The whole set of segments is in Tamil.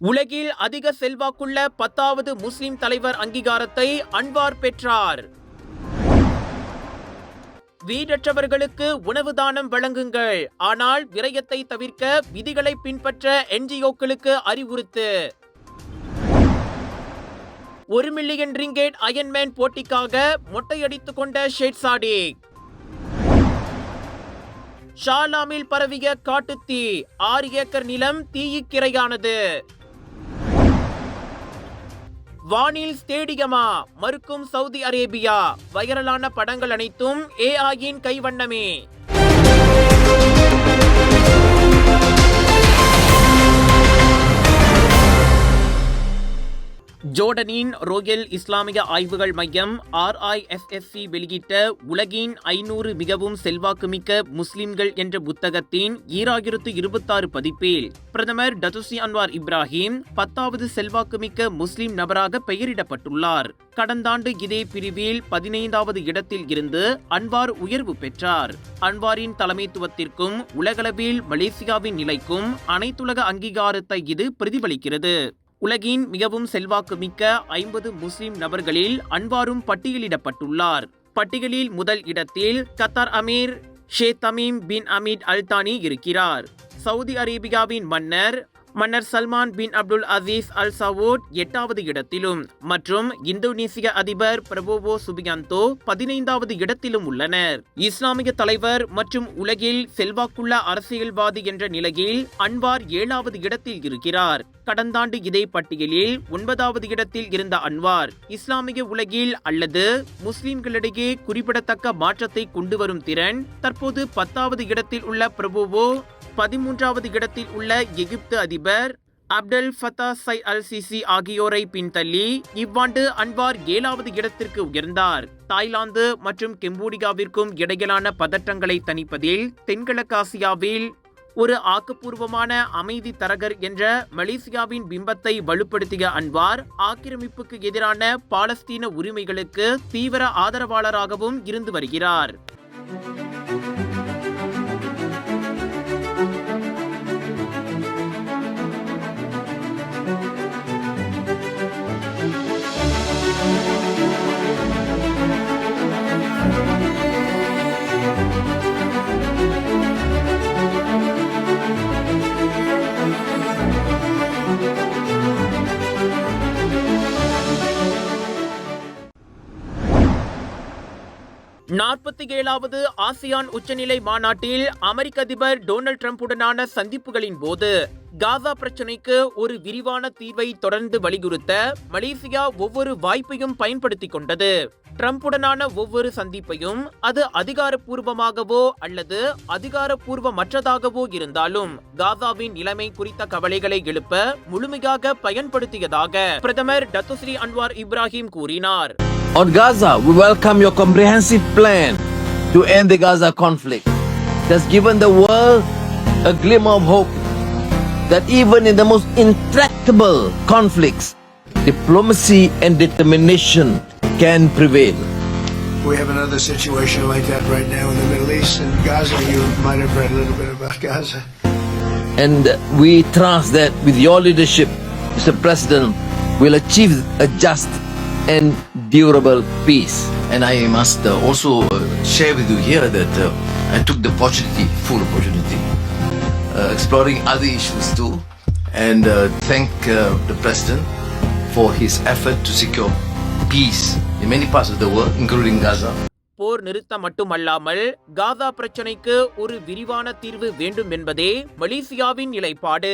உலகில் அதிக செல்வாக்குள்ள பத்தாவது முஸ்லிம் தலைவர் அங்கீகாரத்தை அன்வார் பெற்றார். வீடற்றவர்களுக்கு உணவு தானம் வழங்குங்கள். ஆனால் விரயத்தை தவிர்க்க விதிகளை பின்பற்ற என்ஜிஓக்களுக்கு அறிவுறுத்து. ஒரு மில்லியன் ரிங்கேட் அயன்மேன் போட்டிக்காக மொட்டையடித்துக் கொண்ட ஷேட்சாடி ஷாலாமில் பரவிய காட்டுத்தீ ஆறு ஏக்கர் நிலம் தீயிக்கிரையானது வானில் ஸ்டேடியமா மறுக்கும் சவுதி அரேபியா. வைரலான படங்கள் அனைத்தும் ஏஐயின் கைவண்ணமே. ஜோர்டனின் ரோயல் இஸ்லாமிய ஆய்வுகள் மையம் ஆர்ஐஎஸ்எஸ்சி வெளியிட்ட உலகின் ஐநூறு மிகவும் செல்வாக்குமிக்க முஸ்லிம்கள் என்ற புத்தகத்தின் ஈராயிரத்து இருபத்தாறு பதிப்பில் பிரதமர் டதுசி அன்வார் இப்ராஹிம் பத்தாவது செல்வாக்குமிக்க முஸ்லிம் நபராக பெயரிடப்பட்டுள்ளார். கடந்த ஆண்டு இதே பிரிவில் பதினைந்தாவது இடத்தில் இருந்து அன்வார் உயர்வு பெற்றார். அன்வாரின் தலைமைத்துவத்திற்கும் உலகளவில் மலேசியாவின் நிலைக்கும் அனைத்துலக அங்கீகாரத்தை இது பிரதிபலிக்கிறது. உலகின் மிகவும் செல்வாக்கு மிக்க ஐம்பது முஸ்லிம் நபர்களில் அன்வாரும் பட்டியலிடப்பட்டுள்ளார். பட்டியலில் முதல் இடத்தில் கத்தார் அமீர் ஷே Tamim bin Hamad Al Thani இருக்கிறார். சவுதி அரேபியாவின் மன்னர் மன்னர் சல்மான் பின் அப்துல் அசீஸ் அல் சவோட் எட்டாவது இடத்திலும் மற்றும் இந்தோனேசிய அதிபர் பிரபோவோ சுபியாந்தோ பதினைந்தாவது இடத்திலும் உள்ளனர். இஸ்லாமிய தலைவர் மற்றும் உலகில் செல்வாக்குள்ள அரசியல்வாதி என்ற நிலையில் அன்வார் ஏழாவது இடத்தில் இருக்கிறார். கடந்த ஆண்டு இதே பட்டியலில் ஒன்பதாவது இடத்தில் இருந்த அன்வார் இஸ்லாமிய உலகில் அல்லது முஸ்லிம்களிடையே குறிப்பிடத்தக்க மாற்றத்தை கொண்டு வரும் திறன் தற்போது பத்தாவது இடத்தில் உள்ள பிரபுவோ பதிமூன்றாவது இடத்தில் உள்ள எகிப்து அதிபர் அப்டல் ஃபத்தா சை அல் சிசி ஆகியோரை பின்தள்ளி இவ்வாண்டு அன்வார் ஏழாவது இடத்திற்கு உயர்ந்தார். தாய்லாந்து மற்றும் கெம்போடியாவிற்கும் இடையிலான பதற்றங்களை தணிப்பதில் தென்கிழக்காசியாவில் ஒரு ஆக்கப்பூர்வமான அமைதி தரகர் என்ற மலேசியாவின் பிம்பத்தை வலுப்படுத்திய அன்வார் ஆக்கிரமிப்புக்கு எதிரான பாலஸ்தீன உரிமைகளுக்கு தீவிர ஆதரவாளராகவும் இருந்து வருகிறார். நாற்பத்தி ஏழாவது ஆசியான் உச்சநிலை மாநாட்டில் அமெரிக்க அதிபர் டொனால்டு டிரம்புடனான சந்திப்புகளின் போது காசா பிரச்சினைக்கு ஒரு விரிவான தீர்வை தொடர்ந்து வலியுறுத்த மலேசியா ஒவ்வொரு வாய்ப்பையும் பயன்படுத்திக் கொண்டது. ட்ரம்புடனான ஒவ்வொரு சந்திப்பையும் அது அதிகாரப்பூர்வமாகவோ அல்லது அதிகாரப்பூர்வமற்றதாகவோ இருந்தாலும் காசாவின் நிலைமை குறித்த கவலைகளை எழுப்ப முழுமையாக பயன்படுத்தியதாக பிரதமர் டத்துஸ்ரீ அன்வார் இப்ராஹிம் கூறினார். On Gaza, we welcome your comprehensive plan to end the Gaza conflict. That's given the world a glimmer of hope that even in the most intractable conflicts, diplomacy and determination can prevail. We have another situation like that right now in the Middle East. and Gaza, you might have read a little bit about Gaza. And we trust that with your leadership, Mr. President, we'll achieve a just and durable peace. And I must uh, also uh, share with you here that uh, I took the opportunity, full opportunity, uh, exploring other issues too, and uh, thank uh, the President for his effort to secure peace in many parts of the world, including Gaza. போர் நிறுத்தம் மட்டுமல்லாமல் காசா பிரச்சினைக்கு ஒரு விரிவான தீர்வு வேண்டும் என்பதே மலேசியாவின் நிலைப்பாடு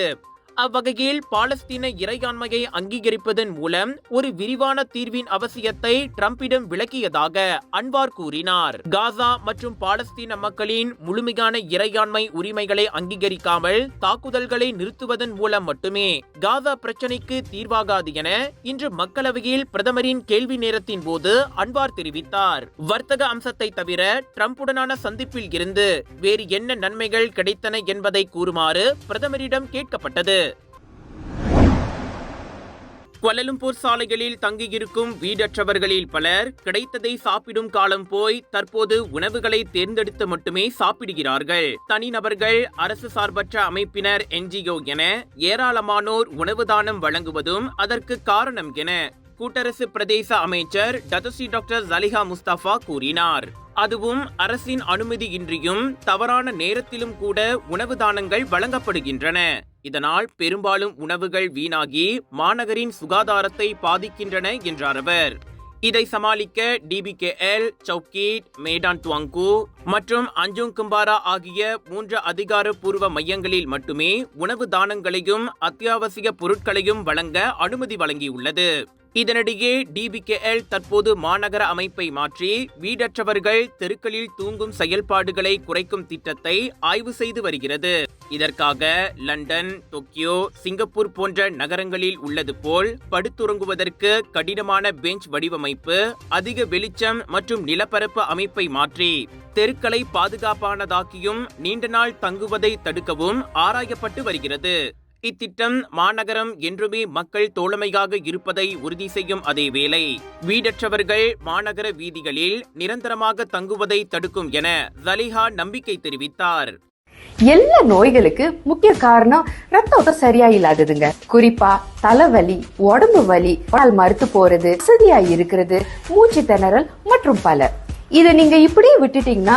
அவ்வகையில் பாலஸ்தீன இறையாண்மையை அங்கீகரிப்பதன் மூலம் ஒரு விரிவான தீர்வின் அவசியத்தை ட்ரம்பிடம் விளக்கியதாக அன்வார் கூறினார். காசா மற்றும் பாலஸ்தீன மக்களின் முழுமையான இறையாண்மை உரிமைகளை அங்கீகரிக்காமல் தாக்குதல்களை நிறுத்துவதன் மூலம் மட்டுமே காசா பிரச்சினைக்கு தீர்வாகாது என இன்று மக்களவையில் பிரதமரின் கேள்வி நேரத்தின் போது அன்வார் தெரிவித்தார். வர்த்தக அம்சத்தை தவிர டிரம்புடனான சந்திப்பில் இருந்து வேறு என்ன நன்மைகள் கிடைத்தன என்பதை கூறுமாறு பிரதமரிடம் கேட்கப்பட்டது. குவலலும்பூர் சாலைகளில் தங்கியிருக்கும் வீடற்றவர்களில் பலர் கிடைத்ததை சாப்பிடும் காலம் போய் தற்போது உணவுகளை தேர்ந்தெடுத்து மட்டுமே சாப்பிடுகிறார்கள். தனிநபர்கள் அரசு சார்பற்ற அமைப்பினர் என்ஜிஓ என ஏராளமானோர் உணவு தானம் வழங்குவதும் அதற்கு காரணம் என கூட்டரசு பிரதேச அமைச்சர் டதசி டாக்டர் ஜலிஹா முஸ்தபா கூறினார். அதுவும் அரசின் அனுமதியின்றியும் தவறான நேரத்திலும் கூட உணவு தானங்கள் வழங்கப்படுகின்றன. இதனால் பெரும்பாலும் உணவுகள் வீணாகி மாநகரின் சுகாதாரத்தை பாதிக்கின்றன என்றார் அவர். இதை சமாளிக்க டிபிகேஎல் சவுக்கீட் மேடான் துவாங்கு மற்றும் அஞ்சுங் கும்பாரா ஆகிய மூன்று அதிகாரப்பூர்வ மையங்களில் மட்டுமே உணவு தானங்களையும் அத்தியாவசிய பொருட்களையும் வழங்க அனுமதி வழங்கியுள்ளது. இதனிடையே டிபிகேஎல் தற்போது மாநகர அமைப்பை மாற்றி வீடற்றவர்கள் தெருக்களில் தூங்கும் செயல்பாடுகளை குறைக்கும் திட்டத்தை ஆய்வு செய்து வருகிறது. இதற்காக லண்டன் டோக்கியோ சிங்கப்பூர் போன்ற நகரங்களில் உள்ளது போல் படுத்துறங்குவதற்கு கடினமான பெஞ்ச் வடிவமைப்பு அதிக வெளிச்சம் மற்றும் நிலப்பரப்பு அமைப்பை மாற்றி தெருக்களை பாதுகாப்பானதாக்கியும் நீண்ட நாள் தங்குவதை தடுக்கவும் ஆராயப்பட்டு வருகிறது. இத்திட்டம் மாநகரம் என்றுமே மக்கள் தோழமையாக இருப்பதை உறுதி செய்யும் அதேவேளை வீடற்றவர்கள் மாநகர வீதிகளில் நிரந்தரமாக தங்குவதை தடுக்கும் என ஜலிஹா நம்பிக்கை தெரிவித்தார். எல்லா நோய்களுக்கு முக்கிய காரணம் ரத்த ஓட்டம் சரியா இல்லாததுங்க குறிப்பா தலைவலி உடம்பு வலி பால் மறுத்து போறது வசதியா இருக்கிறது மூச்சு திணறல் மற்றும் பல. இதை நீங்க இப்படியே விட்டுட்டீங்கன்னா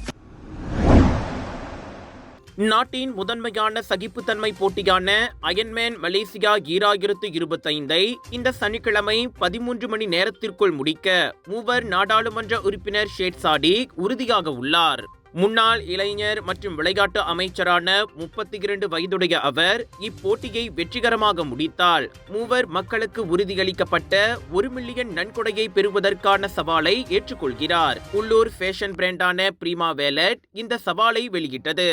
நாட்டின் முதன்மையான சகிப்புத்தன்மை போட்டியான அயன்மேன் மலேசியா ஈராயிரத்து இருபத்தைந்தை இந்த சனிக்கிழமை பதிமூன்று மணி நேரத்திற்குள் முடிக்க மூவர் நாடாளுமன்ற உறுப்பினர் ஷேட் சாடிக் உறுதியாக உள்ளார். முன்னாள் இளைஞர் மற்றும் விளையாட்டு அமைச்சரான முப்பத்தி இரண்டு வயதுடைய அவர் இப்போட்டியை வெற்றிகரமாக முடித்தால் மூவர் மக்களுக்கு உறுதியளிக்கப்பட்ட ஒரு மில்லியன் நன்கொடையை பெறுவதற்கான சவாலை ஏற்றுக்கொள்கிறார். உள்ளூர் ஃபேஷன் பிராண்டான பிரீமா வேலட் இந்த சவாலை வெளியிட்டது.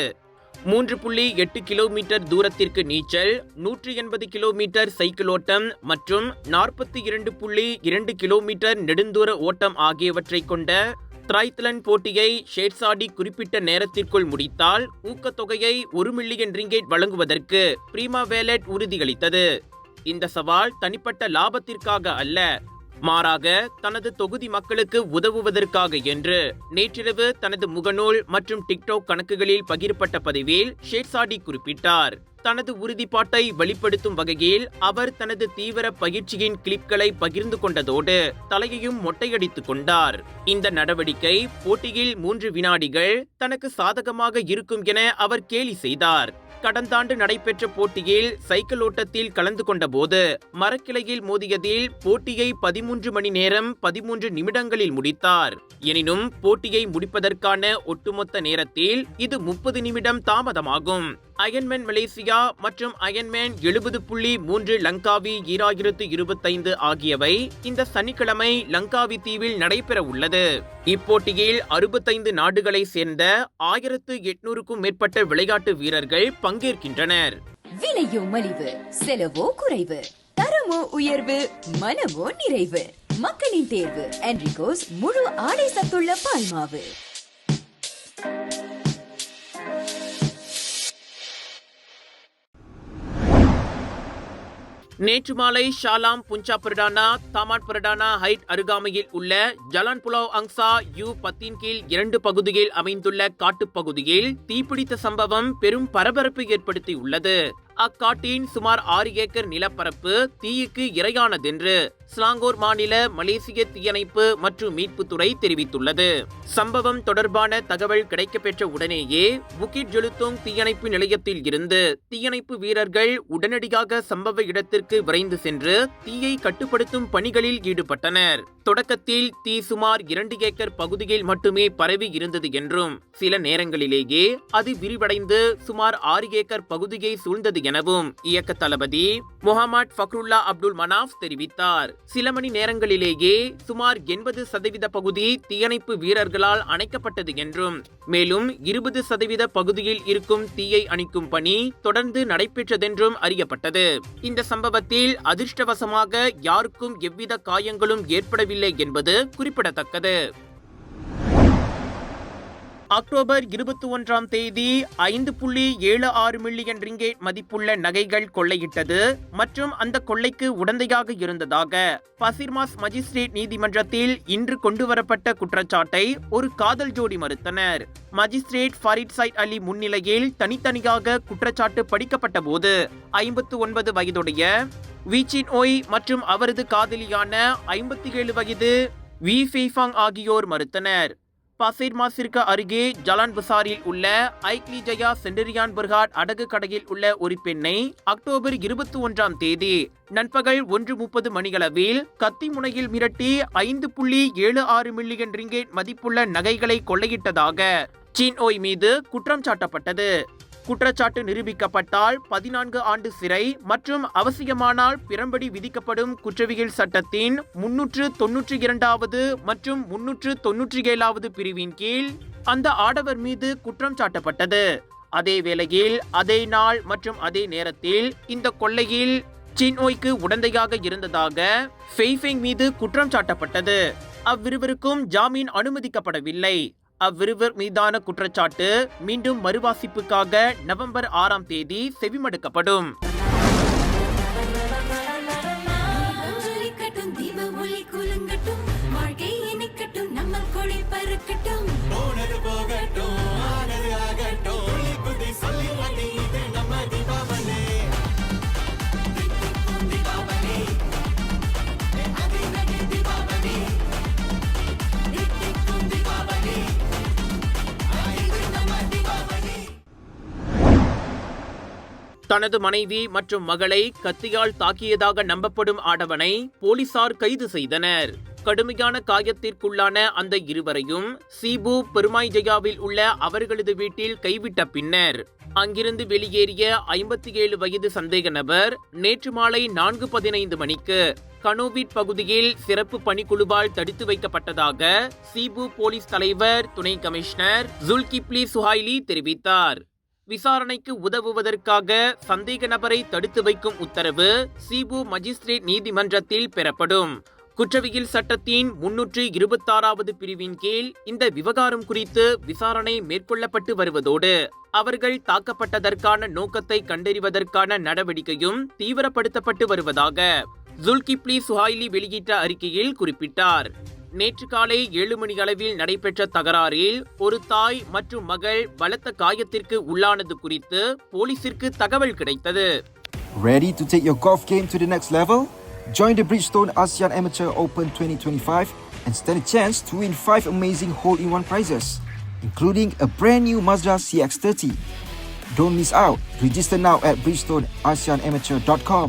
மூன்று புள்ளி எட்டு கிலோமீட்டர் தூரத்திற்கு நீச்சல் நூற்றி எண்பது கிலோமீட்டர் சைக்கிள் ஓட்டம் மற்றும் நாற்பத்தி இரண்டு புள்ளி இரண்டு கிலோமீட்டர் நெடுந்தூர ஓட்டம் ஆகியவற்றை கொண்ட த்ரைத்லன் போட்டியை ஷேட்சாடி குறிப்பிட்ட நேரத்திற்குள் முடித்தால் ஊக்கத்தொகையை ஒரு மில்லியன் ரிங்கேட் வழங்குவதற்கு பிரீமா வேலட் உறுதியளித்தது. இந்த சவால் தனிப்பட்ட லாபத்திற்காக அல்ல மாறாக தனது தொகுதி மக்களுக்கு உதவுவதற்காக என்று நேற்றிரவு தனது முகநூல் மற்றும் டிக்டாக் கணக்குகளில் பகிரப்பட்ட பதிவில் ஷேட்சாடி குறிப்பிட்டார். தனது உறுதிப்பாட்டை வெளிப்படுத்தும் வகையில் அவர் தனது தீவிர பயிற்சியின் கிளிப்களை பகிர்ந்து கொண்டதோடு தலையையும் மொட்டையடித்துக் கொண்டார். இந்த நடவடிக்கை போட்டியில் மூன்று வினாடிகள் தனக்கு சாதகமாக இருக்கும் என அவர் கேலி செய்தார். கடந்த ஆண்டு நடைபெற்ற போட்டியில் சைக்கிள் ஓட்டத்தில் கலந்து கொண்டபோது மரக்கிளையில் மோதியதில் போட்டியை பதிமூன்று மணி நேரம் பதிமூன்று நிமிடங்களில் முடித்தார். எனினும் போட்டியை முடிப்பதற்கான ஒட்டுமொத்த நேரத்தில் இது முப்பது நிமிடம் தாமதமாகும். அயன்மேன் மலேசியா மற்றும் அயன்மேன் எழுபது புள்ளி மூன்று லங்காவி ஈராயிரத்து இருபத்தைந்து ஆகியவை இந்த சனிக்கிழமை லங்காவி தீவில் நடைபெற உள்ளது இப்போட்டியில் அறுபத்தைந்து நாடுகளை சேர்ந்த ஆயிரத்து எட்நூறுக்கும் மேற்பட்ட விளையாட்டு வீரர்கள் பங்கேற்கின்றனர். விலையோ மலிவு செலவோ குறைவு தரமோ உயர்வு மனமோ நிறைவு மக்களின் தேர்வு என்ரிகோஸ் முழு ஆடை சத்துள்ள பால்மாவு. நேற்று மாலை ஷாலாம் புஞ்சா பிரடானா தாமாட் பிரடானா ஹைட் அருகாமையில் உள்ள ஜலான் புலாவ் அங்சா யூ பத்தின் கீழ் இரண்டு பகுதியில் அமைந்துள்ள காட்டுப் பகுதியில் தீப்பிடித்த சம்பவம் பெரும் பரபரப்பு ஏற்படுத்தியுள்ளது. அக்காட்டின் சுமார் ஆறு ஏக்கர் நிலப்பரப்பு தீயுக்கு இரையானதென்று ஸ்லாங்கோர் மாநில மலேசிய தீயணைப்பு மற்றும் மீட்புத்துறை தெரிவித்துள்ளது. சம்பவம் தொடர்பான தகவல் கிடைக்கப்பெற்ற உடனேயே புகிட் ஜெலுத்தோங் தீயணைப்பு நிலையத்தில் இருந்து தீயணைப்பு வீரர்கள் உடனடியாக சம்பவ இடத்திற்கு விரைந்து சென்று தீயை கட்டுப்படுத்தும் பணிகளில் ஈடுபட்டனர். தொடக்கத்தில் தீ சுமார் இரண்டு ஏக்கர் பகுதியில் மட்டுமே பரவி இருந்தது என்றும் சில நேரங்களிலேயே அது விரிவடைந்து சுமார் ஆறு ஏக்கர் பகுதியை சூழ்ந்தது எனவும் இயக்க தளபதி முகமது ஃபக்ருல்லா அப்துல் மனாஃப் தெரிவித்தார். சில மணி நேரங்களிலேயே சுமார் எண்பது சதவீத பகுதி தீயணைப்பு வீரர்களால் அணைக்கப்பட்டது என்றும் மேலும் இருபது சதவீத பகுதியில் இருக்கும் தீயை அணைக்கும் பணி தொடர்ந்து நடைபெற்றதென்றும் அறியப்பட்டது. இந்த சம்பவத்தில் அதிர்ஷ்டவசமாக யாருக்கும் எவ்வித காயங்களும் ஏற்படவில்லை என்பது குறிப்பிடத்தக்கது. அக்டோபர் இருபத்தி ஒன்றாம் தேதி ஐந்து புள்ளி ஏழு ஆறு மில்லியன் ரிங்கேட் மதிப்புள்ள நகைகள் கொள்ளையிட்டது மற்றும் அந்த கொள்ளைக்கு உடந்தையாக இருந்ததாக பசிர்மாஸ் மஜிஸ்ட்ரேட் நீதிமன்றத்தில் இன்று கொண்டுவரப்பட்ட குற்றச்சாட்டை ஒரு காதல் ஜோடி மறுத்தனர். மஜிஸ்ட்ரேட் ஃபரிட் சைட் அலி முன்னிலையில் தனித்தனியாக குற்றச்சாட்டு படிக்கப்பட்ட போது ஐம்பத்து ஒன்பது வயதுடைய வீச்சின் ஓய் மற்றும் அவரது காதலியான ஐம்பத்தி ஏழு வயது வி ஃபெய்ஃபாங் ஆகியோர் மறுத்தனர். பசேர்மாசிற்கு அருகே ஜலான் பசாரில் உள்ள ஐக்லி ஜயா சென்டரியான் பர்காட் அடகு கடையில் உள்ள ஒரு பெண்ணை அக்டோபர் இருபத்தி ஒன்றாம் தேதி நண்பகல் ஒன்று முப்பது மணிகளவில் கத்தி முனையில் மிரட்டி ஐந்து புள்ளி ஏழு ஆறு மில்லியன் ரிங்கேட் மதிப்புள்ள நகைகளை கொள்ளையிட்டதாக சீன் ஓய் மீது குற்றம் சாட்டப்பட்டது. குற்றச்சாட்டு நிரூபிக்கப்பட்டால் பதினான்கு ஆண்டு சிறை மற்றும் அவசியமானால் பிறம்படி விதிக்கப்படும் குற்றவியல் சட்டத்தின் முன்னூற்று தொன்னூற்றி இரண்டாவது மற்றும் முன்னூற்று தொன்னூற்றி ஏழாவது பிரிவின் கீழ் அந்த ஆடவர் மீது குற்றம் சாட்டப்பட்டது. அதே வேளையில் அதே நாள் மற்றும் அதே நேரத்தில் இந்த கொள்ளையில் சின்ஒய்க்கு உடந்தையாக இருந்ததாக ஃபெய்ஃபெங் மீது குற்றம் சாட்டப்பட்டது. அவ்விருவருக்கும் ஜாமீன் அனுமதிக்கப்படவில்லை. அவ்விருவர் மீதான குற்றச்சாட்டு மீண்டும் மறுவாசிப்புக்காக நவம்பர் ஆறாம் தேதி செவிமடுக்கப்படும். தனது மனைவி மற்றும் மகளை கத்தியால் தாக்கியதாக நம்பப்படும் ஆடவனை போலீசார் கைது செய்தனர். கடுமையான காயத்திற்குள்ளான அந்த இருவரையும் சீபு பெருமாய்ஜயாவில் உள்ள அவர்களது வீட்டில் கைவிட்ட பின்னர் அங்கிருந்து வெளியேறிய ஐம்பத்தி ஏழு வயது சந்தேக நபர் நேற்று மாலை நான்கு பதினைந்து மணிக்கு கனோவிட் பகுதியில் சிறப்பு பணிக்குழுவால் தடுத்து வைக்கப்பட்டதாக சீபு போலீஸ் தலைவர் துணை கமிஷனர் ஜுல்கிப்லி சுஹைலி தெரிவித்தார். விசாரணைக்கு உதவுவதற்காக சந்தேக நபரை தடுத்து வைக்கும் உத்தரவு சீபு மஜிஸ்ட்ரேட் நீதிமன்றத்தில் பெறப்படும். குற்றவியல் சட்டத்தின் முன்னூற்று இருபத்தாறாவது பிரிவின் கீழ் இந்த விவகாரம் குறித்து விசாரணை மேற்கொள்ளப்பட்டு வருவதோடு அவர்கள் தாக்கப்பட்டதற்கான நோக்கத்தை கண்டறிவதற்கான நடவடிக்கையும் தீவிரப்படுத்தப்பட்டு வருவதாக ஜுல்கிப்லி சுஹாய்லி வெளியிட்ட அறிக்கையில் குறிப்பிட்டார். நேற்று காலை ஏழு மணி அளவில் நடைபெற்ற தகராறில் ஒரு தாய் மற்றும் மகள் பலத்த காயத்திற்கு உள்ளானது குறித்து போலீசிற்கு தகவல் கிடைத்தது Ready to take your golf game to the next level? Join the Bridgestone ASEAN Amateur Open 2025 and stand a chance to win 5 amazing hole-in-one prizes, including a brand new Mazda CX-30. Don't miss out. Register now at bridgestoneasianamateur.com.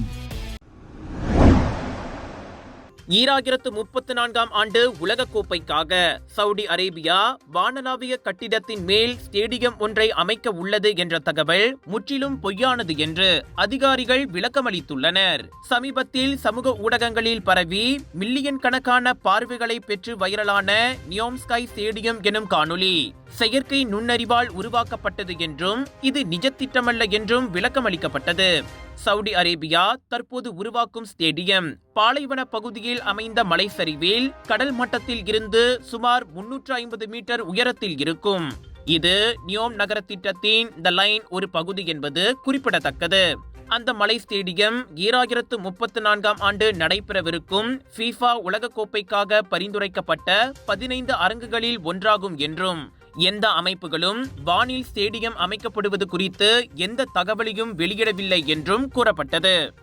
ஈராயிரத்து முப்பத்து நான்காம் ஆண்டு உலகக்கோப்பைக்காக சவுதி அரேபியா வானளாவிய கட்டிடத்தின் மேல் ஸ்டேடியம் ஒன்றை அமைக்க உள்ளது என்ற தகவல் முற்றிலும் பொய்யானது என்று அதிகாரிகள் விளக்கமளித்துள்ளனர். சமீபத்தில் சமூக ஊடகங்களில் பரவி மில்லியன் கணக்கான பார்வைகளை பெற்று வைரலான நியோம்ஸ்கை ஸ்டேடியம் எனும் காணொளி. செயற்கை நுண்ணறிவால் உருவாக்கப்பட்டது என்றும் இது நிஜ திட்டமல்ல என்றும் விளக்கமளிக்கப்பட்டது. சவுதி அரேபியா தற்போது உருவாக்கும் ஸ்டேடியம் பாலைவன பகுதியில் அமைந்த மலைச்சரிவில் கடல் மட்டத்தில் இருந்து சுமார் முன்னூற்று ஐம்பது மீட்டர் உயரத்தில் இருக்கும். இது நியோம் நகர திட்டத்தின் த லைன் ஒரு பகுதி என்பது குறிப்பிடத்தக்கது. அந்த மலை ஸ்டேடியம் ஈராயிரத்து முப்பத்து நான்காம் ஆண்டு நடைபெறவிருக்கும் ஃபீஃபா உலகக்கோப்பைக்காக பரிந்துரைக்கப்பட்ட பதினைந்து அரங்குகளில் ஒன்றாகும் என்றும் எந்த அமைப்புகளும் வானில் ஸ்டேடியம் அமைக்கப்படுவது குறித்து எந்த தகவலையும் வெளியிடவில்லை என்றும் கூறப்பட்டது.